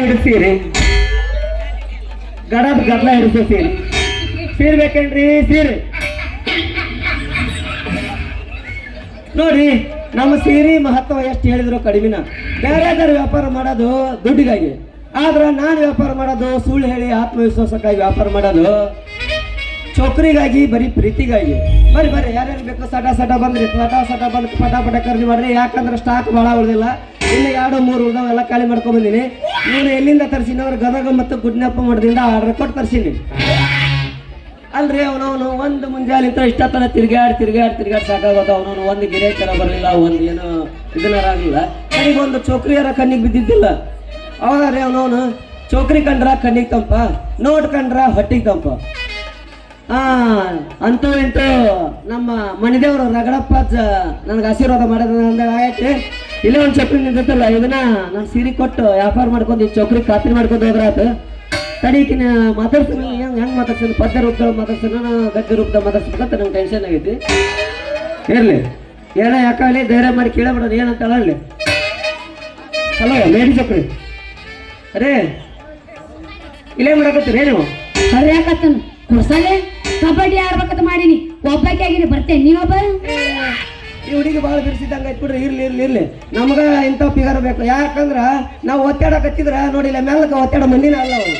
ಹಿಡಿಸ್ತೀರಿ ಗಡ ಗದ್ಲ ಹಿಡಿಸೋ ಸೀರೆ. ಬೇಕೇನ್ರಿ? ಸೀರೆ. ನೋಡ್ರಿ ನಮ್ಮ ಸೀರೆ ಮಹತ್ವ ಎಷ್ಟು ಹೇಳಿದ್ರು ಕಡಿಮೆನ. ಬೇರೆದಾರ ವ್ಯಾಪಾರ ಮಾಡೋದು ದುಡ್ಡಿಗಾಗಿ. ಆದ್ರೆ ನಾನು ವ್ಯಾಪಾರ ಮಾಡೋದು ಸುಳ್ಳು ಹೇಳಿ ಆತ್ಮವಿಶ್ವಾಸಕ್ಕಾಗಿ ವ್ಯಾಪಾರ ಮಾಡೋದು ಚೌಕರಿಗಾಗಿ, ಬರೀ ಪ್ರೀತಿಗಾಗಿ. ಬರ್ರಿ ಬರ್ರಿ, ಯಾರ್ಯಾರು ಬೇಕು ಸಟ ಸಟ ಬಂದ್ರಿ. ಸಟ ಸಟ ಬಂದ್ ಪಟ ಪಟ ಖರೀದಿ ಮಾಡ್ರಿ. ಯಾಕಂದ್ರೆ ಸ್ಟಾಕ್ ಭಾಳ ಉಳಿದಿಲ್ಲ ಇಲ್ಲಿ ಎರಡು, ಮೂರು ಉಳಿದವ ಎಲ್ಲ ಖಾಲಿ ಮಾಡ್ಕೊಂಡ್ ಬಂದೀನಿ ಇವ್ರು ಎಲ್ಲಿಂದ ತರಿಸಿನಿ? ಅವ್ರು ಗದಗ ಮತ್ತು ಗುಡ್ನಪ್ಪ ಮಠದಿಂದ ಆರ್ಡರ್ ಕೊಟ್ಟು ತರ್ಸೀನಿ. ಅಲ್ರಿ, ಅವನವನು ಒಂದು ಮುಂಜಾಲಿಂತ ಇಷ್ಟ ತನ ತಿರ್ಗಾಡಿ ತಿರ್ಗಾಡಿ ತಿರ್ಗಾಡಿ ಸಾಕಾಗೋದು. ಅವನವನು ಒಂದು ಗಿರೆ ತರ ಬರಲಿಲ್ಲ, ಒಂದು ಏನು ಇದನ್ನಾರ ಆಗಲಿಲ್ಲ. ನನಗೆ ಒಂದು ಚೌಕ್ರಿಯರ ಕಣ್ಣಿಗೆ ಬಿದ್ದಿದ್ದಿಲ್ಲ. ಹೌದಾರಿ ಅವನವನು, ಚೌಕ್ರಿ ಕಂಡ್ರ ಕಣ್ಣಿಗೆ ತಂಪ, ನೋಟ್ ಕಂಡ್ರ ಹೊಟ್ಟಿಗೆ ತಂಪ. ಅಂತೂ ಇಂತೂ ನಮ್ಮ ಮಣಿದೇವರು ರಗಡಪ್ಪ ನನಗೆ ಆಶೀರ್ವಾದ ಮಾಡೋದು ಅಂದಾಗ ಆಗೈತಿ. ಇಲ್ಲೇ ಒಂದು ಚೌಕ್ರಿ ನಿಂತಲ್ಲ ಇದನ್ನ ನಾನು ಸೀರೆ ಕೊಟ್ಟು ವ್ಯಾಪಾರ ಮಾಡ್ಕೊಂಡು ಈ ಚೌಕ್ರಿ ಖಾತ್ರಿ ಮಾಡ್ಕೊಂಡು ಹೋದ್ರಾತು. ತಡೀಕಿನ ಮಾತಾಡ್ತೀನಿ ಹೆಂಗ್ ಹೆಂಗ್ ಮಾತಾಡ್ತೀನಿ ಪದ್ಯ ರೂಪದಲ್ಲಿ ಮಾತಾಡ್ತೀನಿ ಗದ್ಯ ರೂಪದಲ್ಲಿ ಮಾತಾಡ್ಸ್ಬೇಕಂತ ನಂಗೆ ಟೆನ್ಷನ್ ಆಗೈತಿ? ಇರ್ಲಿ. ಏನ ಯಾಕಾಗಲಿ ಧೈರ್ಯ ಮಾಡಿ ಕೇಳಬೇಡ ಏನಂತ ಹೇಳಲಿ ಹಲೋ ಲೇಡಿ ಚಕ್ರಿ. ಅರೇ ಇಲ್ಲೇ ಮಾಡಕತ್ತೀರಿ ನೀವು ಯಾಕತ್ತ ಕುಡ್ಸಲೆ ಕಬಡ್ಡಿ ಆಡ್ಬೇಕಂತ ಮಾಡೀನಿ. ಒಬ್ಬಾಕಿ ಆಗಿನಿ ಬರ್ತೇನೆ. ನೀವೊಬ್ಬ ಈ ಹುಡುಗಿ ಭಾಳ ಬಿಡಿಸಿದಂಗೆ ಬಿಡ್ರಿ. ಇರ್ಲಿ ಇರ್ಲಿ ಇರ್ಲಿ. ನಮಗ ಇಂಥ ಫಿಗರ್ ಬೇಕು. ಯಾಕಂದ್ರ ನಾವು ಒತ್ತಾಡಕತ್ತಿದ್ರ ನೋಡಿಲ್ಲ ಮೆಲ್ಲಕ ಒತ್ತಾಡ ಮಂದಿನ ಅಲ್ಲ ಅವು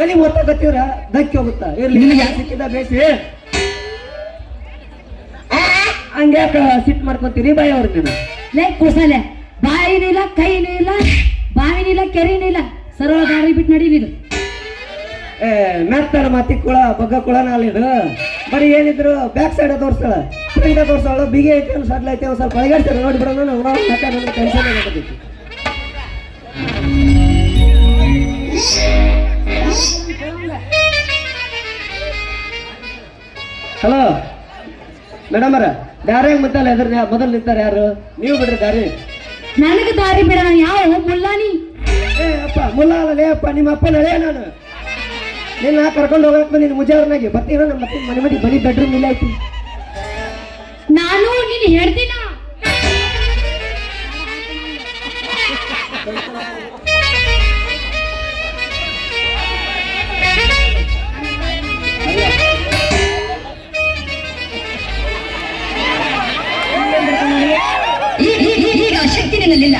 ಬಲಿ ಒತ್ತಾಕತ್ತಿದ್ರ ಧಕ್ಕಿ ಹೋಗುತ್ತಾ. ಇರ್ಲಿ ನಿನಗೆ ಸಿಕ್ಕಿದ ಬೇಸಿ ಹಂಗ್ಯಾಕ ಸಿಟ್ ಮಾಡ್ಕೊತೀರಿ ಬಾಯಿ ಅವ್ರ ನೀನು? ಲೇ ಕುಡ್ಸಲೆ ಬಾಯಿನೂ ಇಲ್ಲ ಕೈನೂ ಇಲ್ಲ ಬಾವಿನೂ ಇಲ್ಲ ಕೆರೆನೂ ಇಲ್ಲ. ಸರಳ ದಾರಿ ಬಿಟ್ಟು ನಡೀಲಿದು ಏ ಮತ್ತಿ ಮಾತಿ ಕುಳ ಬಗ್ಗ ಕುಳ ಇದು ಬರೀ ಏನಿದ್ರು ಬ್ಯಾಕ್ ಸೈಡ್ ತೋರಿಸ್ತಾಳ ಫ್ರಂಟ್ ತೋರಿಸ್ತಾಳ ಬಿಗಿ ಐತೆ ಒಂದು ಸಡ್ಲ ಐತೆ ಒಂದು ಸ್ವಲ್ಪ ಒಳಗಾಡ್ತಾರೆ ನೋಡಿ ಬಿಡೋಣ ನಾವು ನನಗೆ ಟೆನ್ಷನ್ ಹಲೋ ಮೇಡಮ್ ಅರ ದಾರಿ ಮುತ್ತಲ್ಲ ಎದ್ರ ಮೊದಲು ನಿಂತಾರೆ ಯಾರು? ನೀವು ಬಿಡ್ರಿ ದಾರಿ. ನನಗೆ ದಾರಿ ಬಿಡ ಯಾವ ಮುಲ್ಲಾನಿ? ಏ ಅಪ್ಪ ಮುಲ್ಲಾ ಅಲ್ಲ ಲೇ ಅಪ್ಪ ನಿಮ್ಮ ಅಪ್ಪನ ನಾನು. ನಿನ್ನ ಕರ್ಕೊಂಡು ಹೋಗಕ್ ಬಂದಿನಿ ಮುಜಾವ್ರನಾಗಿ ಬರ್ತೀರ? ನಮ್ಮ ಮತ್ತೆ ಮನೆ ಮನೆ ಬರೀ ಬೆಡ್ರೂಮ್ ಇಲ್ಲ ಐತಿ. ನಾನು ನೀನು ಹೇಳ್ತೀನ ಶಕ್ತಿ ನಿನ್ನಲ್ಲಿಲ್ಲ.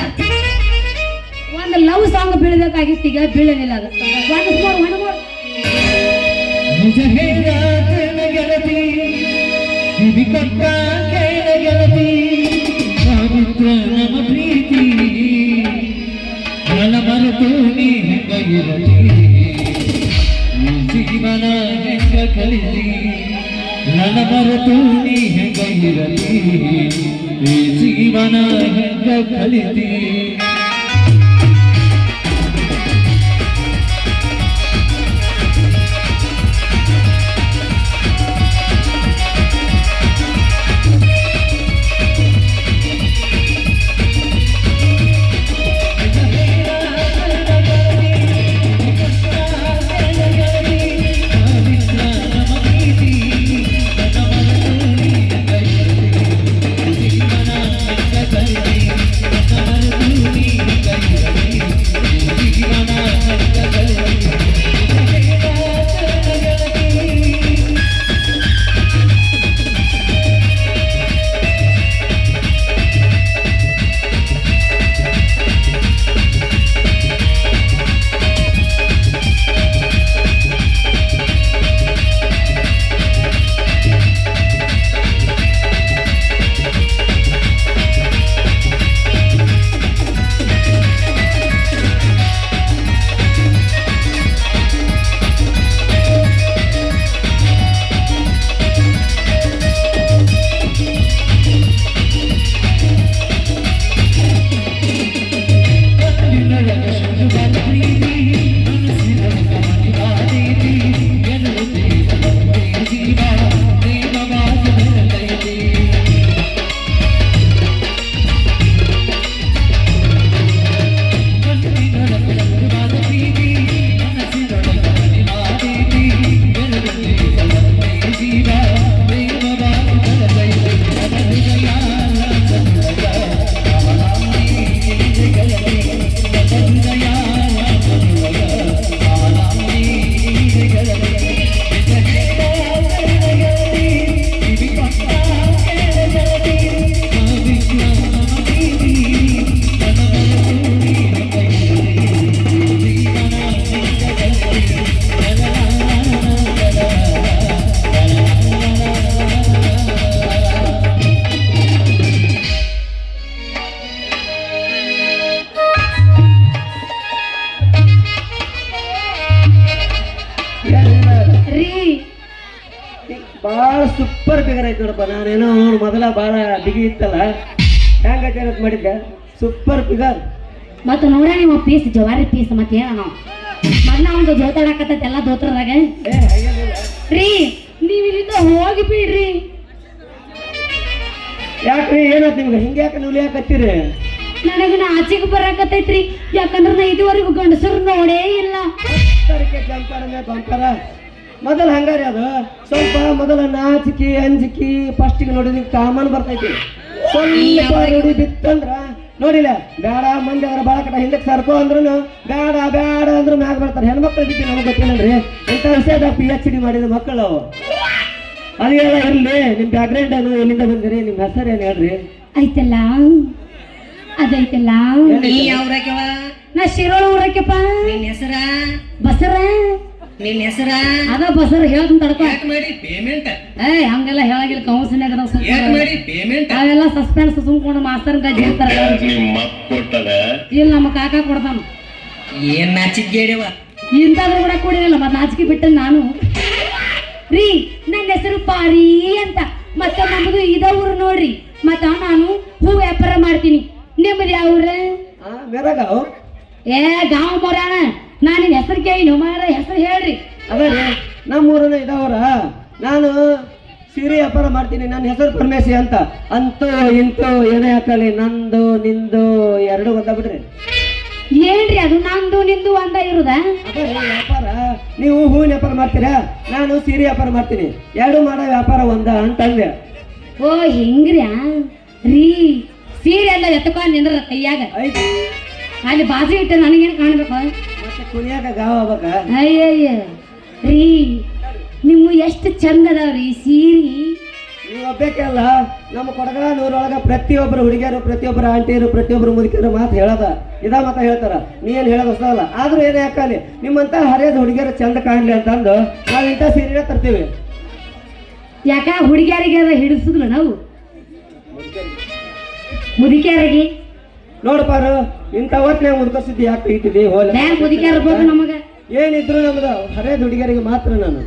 ಒಂದು ಲವ್ ಸಾಂಗ್ ಬೀಳ್ಬೇಕಾಗಿತ್ತು ಬೀಳಲಿಲ್ಲ ಅದು. ನಿಜ ಹೇಳ ಗೆಳತಿ ಕಿವಿ ಕೊಟ್ಟ ಕೇಳ ಗೆಳತಿ, ಪವಿತ್ರ ನಮ್ಮ ಪ್ರೀತಿ. ನನ್ನ ಮರೆತು ನೀ ಹೆಂಗ ಇರಲಿ? ಜೀವನ ಹೆಂಗ ಕಲಿತಿ ನನ್ನ ಮರೆತು ನೀ ಹೆಂಗ ಇರಲಿ? ಜೀವನ ಹೆಂಗ ಕಲಿತಿ ಐತಿ ನೋಡಪ್ಪ ನಾನೇನೋ ಅವ್ನು ಮೊದಲ ಭಾಳ ಬಿಗಿ ಇತ್ತಲ್ಲ ಹೆಂಗೈತೆ ಅಂತ ಮಾಡಿದ್ದೆ. ಸೂಪರ್ ಫಿಗರ್ ಮತ್ತ ನೋಡ ನೀವು ಪೀಸ್ ಜವಾರಿ ಪೀಸ್ ಮತ್ತೆ ಏನ ನಾವು ಮೊದ್ಲ ಒಂದು ಜೋತಾಡಕತ್ತೈತೆ ಎಲ್ಲ ದೋತ್ರದಾಗ. ರೀ ನೀವು ಇಲ್ಲಿಂದ ಹೋಗಿ ಬಿಡ್ರಿ ಯಾಕ್ರಿ ಏನಾಯ್ತು ನಿಮ್ಗೆ ಹಿಂಗೆ ಯಾಕೆ ನೀವು ಯಾಕತ್ತೀರಿ ನಾ ಆಚೆಗೆ ಬರಾಕತ್ತೈತ್ರಿ. ಯಾಕಂದ್ರೆ ನಾ ಇದುವರೆಗೂ ಗಂಡಸರು ನೋಡೇ ಇಲ್ಲ. ಬಂತಾರ ಮೊದಲು ಹಂಗಾರಿ ಅದು. ಸ್ವಲ್ಪ ಮೊದಲ ನಾಚಿಕೆ ಅಂಜಿಕೆ ಫಸ್ಟಿಗೆ ನೋಡಿದ್ರೆ ಕಾಮನ್ ಬರ್ತೈತಿ. ಸ್ವಲ್ಪ ರೂಢಿ ಬಿತ್ತಂದ್ರ ನೋಡಿಲ್ಲ ಬೇಡ ಮಂದಿ ಅವರ ಬಾಳ ಕಟ್ಟ ಹಿಂದಕ್ಕೆ ಸರ್ಕೋ ಅಂದ್ರೂ ಬೇಡ ಬೇಡ ಅಂದ್ರೆ ಮ್ಯಾಗ ಬರ್ತಾರೆ. ಹೆಣ್ಮಕ್ಳ ಬಿದ್ದು ನಮ್ಗೆ ಗೊತ್ತಿಲ್ಲನ್ರಿ ಇಂಥ ವಿಷಯದ ಪಿ ಎಚ್ ಡಿ ಮಾಡಿದ ಮಕ್ಕಳು. ಅವು ಅದೆಲ್ಲ ಇರಲಿ ನಿಮ್ಮ ಬ್ಯಾಕ್ಗ್ರೌಂಡ್ ಏನು ಎಲ್ಲಿಂದ ಬಂದಿರಿ ನಿಮ್ಮ ಹೆಸರು ಏನು ಹೇಳ್ರಿ? ಐತಲ್ಲ? ಅದೈತಲ್ಲ? ನೀ ಯಾವ್ರಾಕ್ಯವ ನಾ ಶಿರೋಳ ಊರಕ್ಕೆಪ್ಪ. ನಿನ್ ಹೆಸರ? ಬಸರ. ನಿನ್ ಹೆಸರ? ಅದ ಬಸರ ಹೇಳ್ತೀನಿ ತಡ್ಕೊ. ಯಾಕೆ ಮಾಡಿ? ಪೇಮೆಂಟ್ ಏ ಹಂಗೆಲ್ಲ ಹೇಳಾಗಿಲ್ಲ ಕೌನ್ಸಿನಾಗ ಅದಾವ. ಯಾಕೆ ಮಾಡಿ? ಪೇಮೆಂಟ್ ಅವೆಲ್ಲ ಸಸ್ಪೆನ್ಸ್ ಸುಮ್ಕೊಂಡು ಮಾಸ್ತರ್ ಗಜ್ಜಿ ಇರ್ತಾರ ಇಲ್ಲ ನಮ್ಮ ಕಾಕ ಕೊಡ್ತಾನ. ಏನ್ ನಾಚಿಗೇಡ್ಯವ ಇಂಥಾದ್ರೂ ಕೂಡ ಕೂಡಿರಲ್ಲ ಮತ್ತೆ ನಾಚಿಕೆ ಬಿಟ್ಟೆ ನಾನು. ರೀ ನನ್ನ ಹೆಸರು ಪಾರಿ ಅಂತ. ಮತ್ತೆ ನಮ್ದು ಇದ ಊರು ನೋಡ್ರಿ. ಮತ್ತ ನಾನು ಹೂ ವ್ಯಾಪಾರ ಮಾಡ್ತೀನಿ. ನಿಮ್ಮದು ಯಾವ ಊರ? ಏ ಗಾಂವ್ ಮೊರಾಣ ನಾನು ಏನು ಮಾರ ಹೆಸರು ಹೇಳ್ರಿ. ಅದೇ ರೀ ನಮ್ಮ ಊರನ್ನ ಇದಾವರ ನಾನು ಸೀರೆ ವ್ಯಾಪಾರ ಮಾಡ್ತೀನಿ ನನ್ನ ಹೆಸರು ಪರಮೇಶಿ ಅಂತ. ಅಂತೂ ಇಂತೂ ಏನೇ ಹಾಕಲಿ ನಂದು ನಿಂದು ಎರಡು ಒಂದ ಬಿಡ್ರಿ. ಏನ್ರಿ ಅದು ನಂದು ನಿಂದು ಅಂತ ಇರುದ? ವ್ಯಾಪಾರ. ನೀವು ಹೂವಿನ ವ್ಯಾಪಾರ ಮಾಡ್ತೀರಾ? ನಾನು ಸೀರೆ ವ್ಯಾಪಾರ ಮಾಡ್ತೀನಿ. ಎರಡು ಮಾಡೋ ವ್ಯಾಪಾರ ಒಂದ ಅಂತಂದೆ ಓ ಹಿಂಗ್ರ್ಯಾ? ರೀ ಸೀರೆ ಎಲ್ಲ ಎತ್ತಕೊಂಡ್ ನಿಂದ್ರ ಕೈಯಾಗ. ಅಲ್ಲಿ ಬಾಜು ಇಟ್ಟು ನನಗೇನು ಕಾಣ್ಬೇಕು? ಕುಣಿಯಾಕ ಗಾವ ಆಗ್ಬೇಕ ಅಯ್ಯಯ್ಯ. ರೀ ನೀವು ಎಷ್ಟು ಚಂದ ಅದಾವ್ರಿ ಸೀರಿ? ನೀವು ಒಬ್ಬಕ್ಕೆ ಅಲ್ಲ ನಮ್ಮ ಕೊಡಗ ನೂರೊಳಗ ಪ್ರತಿಯೊಬ್ಬರು ಹುಡುಗಿಯರು ಪ್ರತಿಯೊಬ್ಬರು ಆಂಟಿಯರು ಪ್ರತಿಯೊಬ್ಬರು ಮುದುಕಿಯರು ಮಾತು ಹೇಳದ. ಇದ ಮಾತ ಹೇಳ್ತಾರ. ನೀ ಏನು ಹೇಳೋದು ಹೊಸದಲ್ಲ ಆದ್ರೂ ಏನೇ ಯಾಕಲಿ ನಿಮ್ಮಂತ ಹರಿಯದ ಹುಡುಗಿಯರು ಚಂದ ಕಾಣ್ಲಿ ಅಂತಂದು ನಾವು ಇಂಥ ಸೀರೆ ತರ್ತೀವಿ. ಯಾಕ? ಹುಡುಗಿಯರಿಗೆ ಅದ ಹಿಡಿಸಿದ್ಲು ನಾವು. ಮುದುಕಿಯರಿಗೆ. ನೋಡ್ಪಾರು ಇಂಥ ಮುದುಕ ಮುದ್ಕಸಿದ್ದು ಯಾಕೆ ಇಟ್ಟಿದ್ದಿ ಹೋಲ ಮುದುಕಿಯರ್ ನಮಗ. ಏನಿದ್ರು ನಮ್ದು ಹರೇ ಹುಡುಗಿಯರಿಗೆ ಮಾತ್ರ ನಾನು.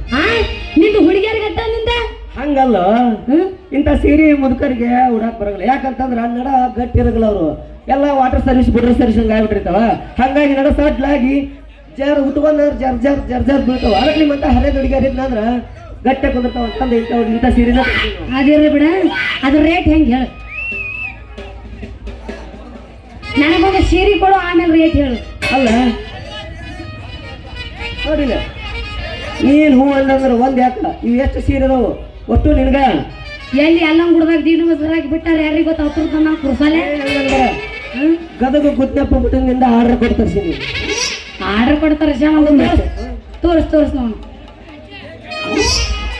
ನಿಂದು ಹುಡುಗಿಯರಿಗೆ ಅಟ್ಟ ನಿಂದ? ಹಂಗಲ್ಲ? ಇಂಥ ಸೀರೆ ಮುದುಕರಿಗೆ ಉಡಾಕ್ ಬರಲ್ಲ. ಯಾಕಂತಂದ್ರೆ ನಡ ಗಟ್ಟಿ ಇರಗಲ್ಲ ಅವರು. ಎಲ್ಲ ವಾಟರ್ ಸರ್ವಿಸ್ ಬಿಡ್ರ ಸರ್ವಿಸ್ ಹಂಗ ಆಗ್ಬಿಟ್ಟಿರ್ತಾವ. ಹಂಗಾಗಿ ನಡ ಸಡ್ಲಾಗಿ ಜರ್ ಉಟ್ಕೊಂಡ್ರ ಜರ್ ಜರ್ ಜರ್ ಜರ್ ಬೀಳ್ತಾವ. ಅದಕ್ಕೆ ನಿಮ್ಮಂತ ಹರಿಯದ ಹುಡುಗಿಯರ್ ಇದ್ನಂದ್ರ ಗಟ್ಟಿ ಕುಂದಿರ್ತಾವ ಅಂತಂದು ಇಂಥ ಇಂಥ ಸೀರೆನ. ಅದಿರ್ಲಿ ಬಿಡ. ಅದ್ರ ರೇಟ್ ಹೆಂಗೆ ಹೇಳು? ಸೀರೆ ಕೊಡು ಆಮೇಲೆ ರೇಟ್ ಹೇಳು. ಅಲ್ಲ? ನೋಡಿಲ್ಲ. ನೀನ್ ಹೂ ಅಲ್ಲಂದ್ರೆ ಒಂದ್ ಯಾಕ? ಇವ್ ಎಷ್ಟು ಸೀರೆ ಅದಾವು? ಒಟ್ಟು ನಿನ್ಗ? ಎಲ್ಲಿ ಎಲ್ಲ ಗುಡ್ದಾಗ ದೀನ ಬಸರಾಗಿ ಬಿಟ್ಟಾರೆ ಯಾರಿಗೆ ಗೊತ್ತ ಅವ್ರ ನಾವು ಕುರ್ಸಲೆ ಗದಗ ಗುದ್ದಪ್ಪ ಬಿಟ್ಟಿಂದ ಆರ್ಡರ್ ಕೊಡ್ತಾರೆ ಸೀರೆ ಆರ್ಡರ್ ಕೊಡ್ತಾರ ತೋರಿಸ್ ತೋರಿಸ್ ನೋಡು.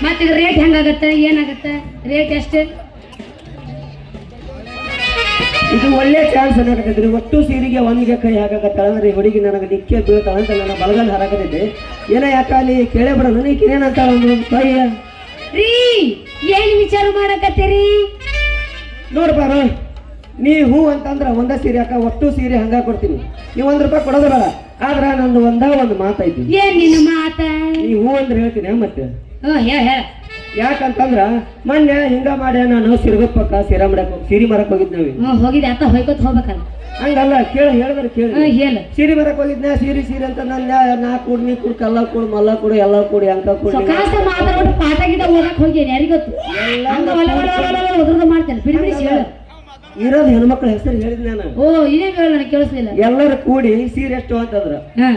ಮತ್ತೆ ರೇಟ್ ಹೆಂಗಾಗತ್ತೆ ಏನಾಗತ್ತೆ? ರೇಟ್ ಎಷ್ಟು? ಇದು ಒಳ್ಳೆ ಚಾನ್ಸ್ ಅನ್ನಕತ್ತೈತ್ರಿ ಒಟ್ಟು ಸೀರೆಗೆ ಒಂದಿಗೆ ಕೈ ಹಾಕಕತ್ತಾಳ ಅಂದ್ರೆ ಹುಡುಗಿ ನನಗೆ ನಿಕ್ಕೆ ಬೀಳ್ತಾಳ ಅಂತ ನನ್ನ ಬಲಗಲ್ ಹರಕದಿದ್ದೆ ಏನ ಯಾಕ ಅಲ್ಲಿ ಕೇಳೇ ಬಿಡ. ನನಗೆ ಏನಂತಾಳ ಒಂದು ಕೈ ರೀ ಏನ್ ವಿಚಾರ ಮಾಡಕತ್ತೀರಿ? ನೋಡ್ಬಾರ ನೀ ಹೂ ಅಂತಂದ್ರ ಒಂದ ಸೀರೆ ಹಾಕ ಒಟ್ಟು ಸೀರೆ ಹಂಗ ಕೊಡ್ತೀನಿ. ನೀವು ಒಂದ್ ರೂಪಾಯಿ ಕೊಡೋದು ಬೇಡ. ಆದ್ರ ನಂದು ಒಂದ ಒಂದು ಮಾತೈತಿ. ಏನ್ ನಿನ್ನ ಮಾತ? ನೀ ಹೂ ಅಂದ್ರೆ ಹೇಳ್ತೀನಿ ಮತ್ತೆ? ಹೇಳ ಹೇಳ. ಯಾಕಂತಂದ್ರ ಮೊನ್ನೆ ಹಿಂಗ ಮಾಡ್ಯ ನಾನು ಸಿರ್ಗತ್ ಪಕ್ಕ ಸೀರೆ ಮಾಡಕ್ ಹೋಗ್- ಸೀರೆ ಮರಕ್ ಹೋಗಿದ್ ಅಂತ ಹ್ಞೂ ಹೋಗಿದ್ದೆ. ಆತ ಹೋಯ್ಕೋತ ಹೋಗ್ಬೇಕಲ್ಲ. ಹಂಗಲ್ಲ ಕೇಳ ಹೇಳಿದ್ರೆ ಕೇಳಿ. ಸಿರಿ ಹೇಳು. ಸೀರೆ ಮರಕ್ ಹೋಗಿದ್ನ ಸೀರೆ ಸೀರೆ ಅಂತ ನನ್ನ ನಾ ಕೂಡ್ ನೀ ಕೂಡ್ ಕಲ್ಲ ಕೂಡ್ ಮಲ್ಲ ಕೂಡ್ ಎಲ್ಲ ಕೂಡಿ ಅಂಕ ಕೂಡಿ ಕಾಸ ಮಾತಾಡ್ಬಿಟ್ಟು ಪಾಠ ಗಿಡ ಓದಕ್ ಹೋಗ್ಯೇನಿ? ಯಾರಿಗೊತ್ತು ಮಾಡ್ತೇನೆ. ಬಿಡಿ ಬಿಡಿಸಿ ಹೇಳು. ಇರೋದು ಹೆಣ್ಮಕ್ಳ ಹೆಸರು ಹೇಳಿದ್ ನಾನು. ಓ ಇದೇ ಹೇಳ ನನಗೆ ಕೇಳಿಸ್ಲಿಲ್ಲ. ಎಲ್ಲರೂ ಕೂಡಿ ಸೀರೆ ಎಷ್ಟು ಅಂತಂದ್ರ. ಸೀರೆ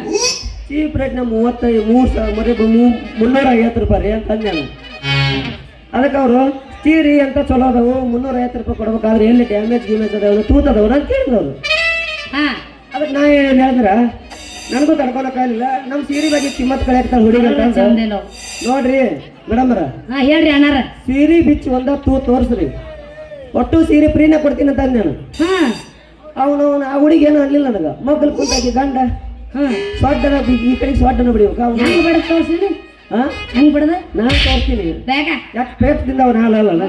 ಚೀಪ್ ರೇಟ್ ನಮ್ಮ ಮೂವತ್ತೈದು ಮೂರು ಸಾವಿರ ಮುನ್ನೂರ ಐವತ್ತು ರೂಪಾಯಿ ಅಂತ ನಾನು. ಅದಕ್ಕೆ ಅವರು ಸೀರೆ ಅಂತ ಚಲೋ ಅದಾವು ಮುನ್ನೂರ ಐವತ್ತು ರೂಪಾಯಿ ಕೊಡ್ಬೇಕಾದ್ರೆ ಎಲ್ಲಿ ಡ್ಯಾಮೇಜ್ ಗ್ಯಾಮೇಜ್ ಅದಾವ ತೂತದವ್ರು ಅಂತ ಕೇಳಿದ್ರು ಹಾ. ಅದಕ್ಕೆ ನಾ ಏನು ಹೇಳಿದ್ರ ನನಗೂ ತಡ್ಕೊಳಕ್ಕಾಗಲಿಲ್ಲ ನಮ್ಮ ಸೀರೆ ಬಗ್ಗೆ ಕಿಮ್ಮತ್ ಕಳೆ ಹುಡುಗಿ ನೋಡ್ರಿ ಮೇಡಮ್ರ ಹಾ ಹೇಳ್ರಿ ಅಣ್ಣಾರ. ಸೀರೆ ಬಿಚ್ಚಿ ಒಂದ ತೂ ತೋರಿಸ್ರಿ. ಒಟ್ಟು ಸೀರೆ ಫ್ರೀನ ಕೊಡ್ತೀನಿ ಅಂತ ನಾನು. ಹಾ. ಅವನು ಆ ಹುಡುಗಿ ಏನು ಅನ್ಲಿಲ್ಲ ನನಗೆ. ಮಕ್ಕಳು ಕುಂತಾಗಿ ಗಂಡ. ಹಾ. ಸ್ವಾಡ್ಡನ ಈ ಕಡೆಗೆ ಸ್ವಾಡ್ಡನ ಬಿಡಿಬೇಕು ಅವ್ನು ತೋರ್ಸಿನಿ ಹಾ ಹೆಂಗ್ ಬಿಡದ? ನಾನು ತೋರ್ತೀನಿ. ಬೇಗ. ಯಾಕೆ ಪೇಟದಿಂದ ಅವ್ರು ಹಾಲಲ್ಲ?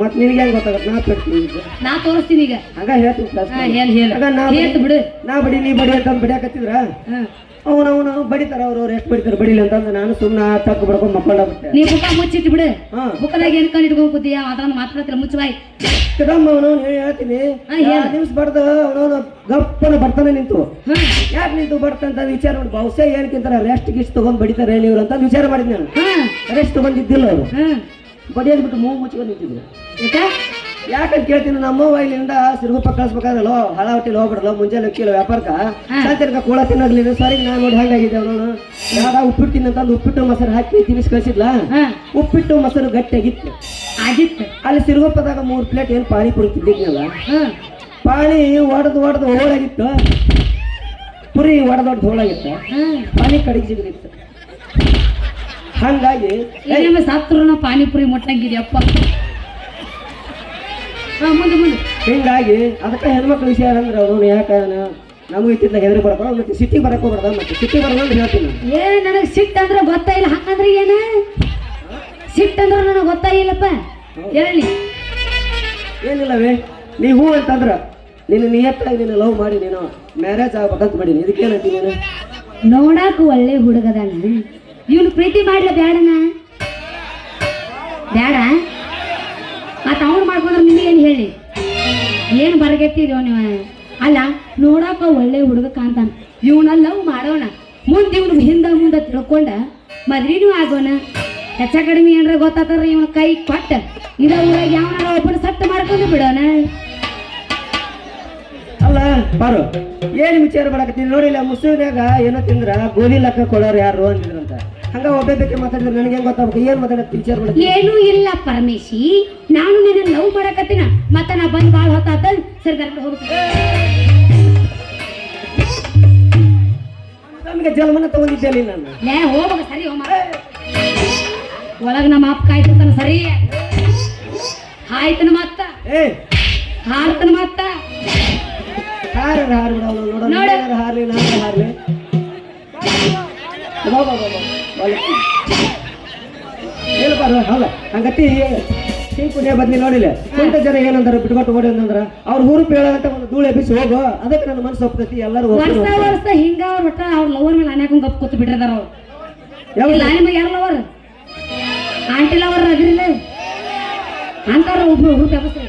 ಮತ್ ನಿನಗೆ ಹೆಂಗ್ ಗೊತ್ತಾಗತ್ತೆ? ನಾ ಈಗ. ನಾ ತೋರಿಸ್ತೀನಿ ಈಗ. ಹಂಗ ಹೇಳ್ತೀನಿ. ಹೇಳ ಹೇಳ. ಬಿಡು ನಾ ಬಿಡಿ ನೀ ಬಡಿ ಅಂತ ಬಡಿಯಾಕತ್ತಿದ್ರ? ಹಾ. ಅವನು ಅವನು ಬಡಿತಾರ ಅವ್ರು ಅವ್ರು ಎಷ್ಟು ಬಡಿತಾರ ಬಡಿಲಿ ಅಂತಂದು ನಾನು ಸುಮ್ಮನೆ ತಕ್ಕ ಬಡ್ಕೊಂಡ್ ಮಕ್ಕಳ ನೀ ಮುಖ ಮುಚ್ಚಿಟ್ಟು ಬಿಡು. ಹಾ. ಬುಕ್ಕದಾಗ ಏನ್ ಕಂಡು ಇಟ್ಕೊಂಡ್ ಕೂತೀಯ? ಅದನ್ನ ಮಾತಾಡ್ತಿರ ಮುಚ್ಚವಾಯ್. ಕದಮ್ಮ ಅವನು ಹೇಳ್ತೀನಿ. ಹೇಳು. ನಿಮ್ಸ್ ಬಡ್ದು ಅವನವನು ಗಪ್ಪನ ಬರ್ತಾನೆ ನಿಂತು. ಯಾಕೆ ನಿಂತು ಬರ್ತಂತ ವಿಚಾರ ಮಾಡಿ ಬಹುಶಃ ಏನಕ್ಕಿಂತ ರೆಸ್ಟ್ ಗಿಸ್ಟ್ ತಗೊಂಡ್ ಬಡಿತಾರೆ ಇವ್ರು ಅಂತ ವಿಚಾರ ಮಾಡಿದ್ ನಾನು. ರೆಸ್ಟ್ ತಗೊಂಡಿದ್ದಿಲ್ಲ ಅವರು. ಹಾ. ಬಡಿಯೋದ್ ಬಿಟ್ಟು ಮೂಗು ಮುಚ್ಕೊಂಡು ನಿಂತಿದ್ರು. ಯಾಕಂತ ಕೇಳ್ತೀನಿ ನಮ್ಮ ಇಲ್ಲಿಂದ ಸಿರುಗುಪ್ಪ ಕಳ್ಸ್ಬೇಕಾದ್ರಲ್ಲ ಹಳ ಹೊಟ್ಟಿಲ್ ಹೋಗ್ಬಿಡಲ್ಲ ಮುಂಜಾನೆ ಅಕ್ಕಿಲ್ಲ ವ್ಯಾಪಾರಕ್ಕ ಸಾಯಂಕಾಲ ಕೂಳ ತಿನ್ನೋಗ್ಲಿಲ್ಲ ಸರಿ ನಾನು ನೋಡಿ ಹಂಗಾಗಿದೆ ಅವನು ಯಾವ್ದ ಉಪ್ಪಿಟ್ಟು ತಿನ್ನಂತಂದು ಉಪ್ಪಿಟ್ಟು ಮೊಸರು ಹಾಕಿ ತಿನ್ನಿಸಿ ಕಳಿಸಿದ್ಲ? ಉಪ್ಪಿಟ್ಟು ಮೊಸರು ಗಟ್ಟಿಯಾಗಿತ್ತು. ಆಗಿತ್ತು. ಅಲ್ಲಿ ಸಿರುಗುಪ್ಪದಾಗ ಮೂರು ಪ್ಲೇಟ್ ಏನು ಪಾನಿಪುರಿ ತಿಂದಿದ್ನಲ್ಲ? ಪಾನಿ ಒಡೆದು ಒಡೆದು ಹೋಳಾಗಿತ್ತು. ಪುರಿ ಒಡೆದು ಒಡೆದು ಹೋಳಾಗಿತ್ತು. ಪಾನಿ ಕಡಿಗೆ ಜಿಗಿದಿತ್ತು. ಹಂಗಾಗಿ ಸತ್ರು ನಾ ಪಾನಿಪುರಿ ಮುಟ್ಟಂಗಿದ್ಯಪ್ಪ. ಮುಂದೆ ಮುಂದೆ. ಹಿಂಗಾಗಿ ಅದಕ್ಕೆ ಹೆಣ್ಮಕ್ಳು ವಿಷಯ ಅಂದ್ರೆ ಅವನು ಯಾಕೆ ನಮಗೆ ಇತ್ತಿದ್ದಾಗ ಹೆದರಿ ಬರಬಾರ ಮತ್ತೆ ಸಿಟಿ ಬರಕ್ ಹೋಗ್ಬಾರ್ದ ಮತ್ತೆ ಸಿಟಿ ಬರೋದು ಅಂತ ಹೇಳ್ತೀನಿ ಏ ನನಗೆ ಸಿಟ್ಟು ಅಂದ್ರೆ ಗೊತ್ತಾಯಿಲ್ಲ ಹಾಕಂದ್ರೆ ಏನ? ಸಿಟ್ಟು ಅಂದ್ರೆ ನನಗೆ ಗೊತ್ತಾಗಿಲ್ಲಪ್ಪ ಹೇಳಿ ಏನಿಲ್ಲವೇ ನೀ ಹೂ ಅಂತಂದ್ರ ನಿನ್ನ ನಿಯತ್ತಾಗಿ ನೀನು ಲವ್ ಮಾಡಿ ನೀನು ಮ್ಯಾರೇಜ್ ಆಗ್ಬೇಕಂತ ಮಾಡೀನಿ. ಇದಕ್ಕೇನಂತಿ ನೀನು? ನೋಡಾಕ ಒಳ್ಳೆ ಹುಡುಗದಾನ ಇವನು ಪ್ರೀತಿ ಮಾಡ್ಲ ಬೇಡನ ಬೇಡ ಮತ್ತ ಅವ್ನು ಮಾಡ್ಕೊಂಡ್ರೆ ಏನು ಹೇಳಿ? ಏನು ಬರಗೆಟ್ಟಿದ್ಯೋ ನೀವು? ಅಲ್ಲ, ನೋಡಾಕ ಒಳ್ಳೆ ಹುಡುಗ ಕಾಂತಾನ ಇವನ ಲವ್ ಮಾಡೋಣ. ಮುಂದೆ ಇವ್ನು ಹಿಂದೆ ಮುಂದೆ ತಿಳ್ಕೊಂಡ ಮದ್ವಿನೂ ಆಗೋಣ. ಹೆಚ್ಚ ಕಡಿಮೆ ಏನಾರ ಗೊತ್ತಾತಾರ ಇವನ ಕೈ ಕೊಟ್ಟ. ಇದ ಊರಾಗ ಯಾವನಾರ ಒಬ್ಬನ ಸಟ್ ಮಾಡ್ಕೊಂಡು ಬಿಡೋಣ. ಅಲ್ಲ, ಬಾರು. ಏನು ವಿಚಾರ ಮಾಡಕತ್ತೀನಿ ನೋಡಿಲ್ಲ ಮುಸುವಿನಾಗ ಏನೋ ತಿಂದ್ರ ಗೋಧಿ ಲಕ್ಕ ಕೊಡೋರು ಯಾರು ಅಂತಿದ್ರಂತ ಹಂಗ ಒಬ್ಬಕ್ಕೆ ಮಾತಾಡಿದ್ರೆ ನನಗೆ ಹೆಂಗ್ ಗೊತ್ತಾಗ್ಬೇಕು? ಏನು ಮಾತಾಡ ಪಿಕ್ಚರ್ ಮಾಡಕ್ಕೆ ಏನೂ ಇಲ್ಲ ಪರಮೇಶಿ. ನಾನು ನಿನ್ನ ಲವ್ ಮಾಡಕತ್ತಿನ. ಮತ್ತ ನಾ ಬಂದ್ ಬಾಳ್ ಹೊತ್ತಾತ ಸರ್ ಕರ್ಕೊಂಡು ಹೋಗ್ತೀನಿ ನಮಗೆ ಜನ್ಮನ ಅಲ್ಲಿ ನಾನು. ಲೇ ಹೋಗ ಸರಿ ಹೋಮ ಒಳಗ ನಮ್ಮ ಅಪ್ಪ ಕಾಯ್ತಿರ್ತಾನ ಸರಿ. ಹಾಯ್ತನ ಮತ್ತ. ಏ! ಹಾರ್ತನ ಮತ್ತ. ಹಾರ ಹಾರ ಬಿಡ ಅವ್ನು ನೋಡೋಣ. ನೋಡು. ನೀನಾರ ಹಾರ್ಲಿ ನಾನು ಹಾರ್ಲಿ. ಬಾ ಬಾ ಬಾ ಬಾ. ಒಲೆ. ಏನು ಬಾರ ಅಲ್ಲ ಹಂಗತಿ ಹಿಂಗ್ ಕುಡಿಯ ಬದ್ಲಿ ನೋಡಿಲ್ಲ ಕುಂತ ಜನ ಏನಂದಾರ? ಬಿಟ್ಕೊಟ್ಟು ಓಡಿ ಅಂದ್ರ ಅವ್ರ ಊರು ಅಂತ ಒಂದು ಧೂಳು ಎಬ್ಬಿಸಿ ಹೋಗೋ. ಅದಕ್ಕೆ ನನ್ನ ಮನಸ್ಸು ಒಪ್ತೈತಿ ಎಲ್ಲರೂ ವರ್ಷ ವರ್ಷ ಹಿಂಗ ಅವ್ರ ಒಟ್ಟ ಅವ್ರ ಲವರ್ ಮೇಲೆ ಅನ್ಯಾಕೊಂಡ್ ಗಪ್ ಕೂತ್ ಬಿಟ್ಟಿರ್ತಾರ ಅವ್ರು. ಇಲ್ಲ ನಿಮಗೆ ಯಾರು ಲವರ್ ಆಂಟಿ ಲವರ್ ಅದ್ರಿಲ್ಲ ಅಂತಾರ ಒಬ್ರು ವ್ಯವಸ್ಥೆ.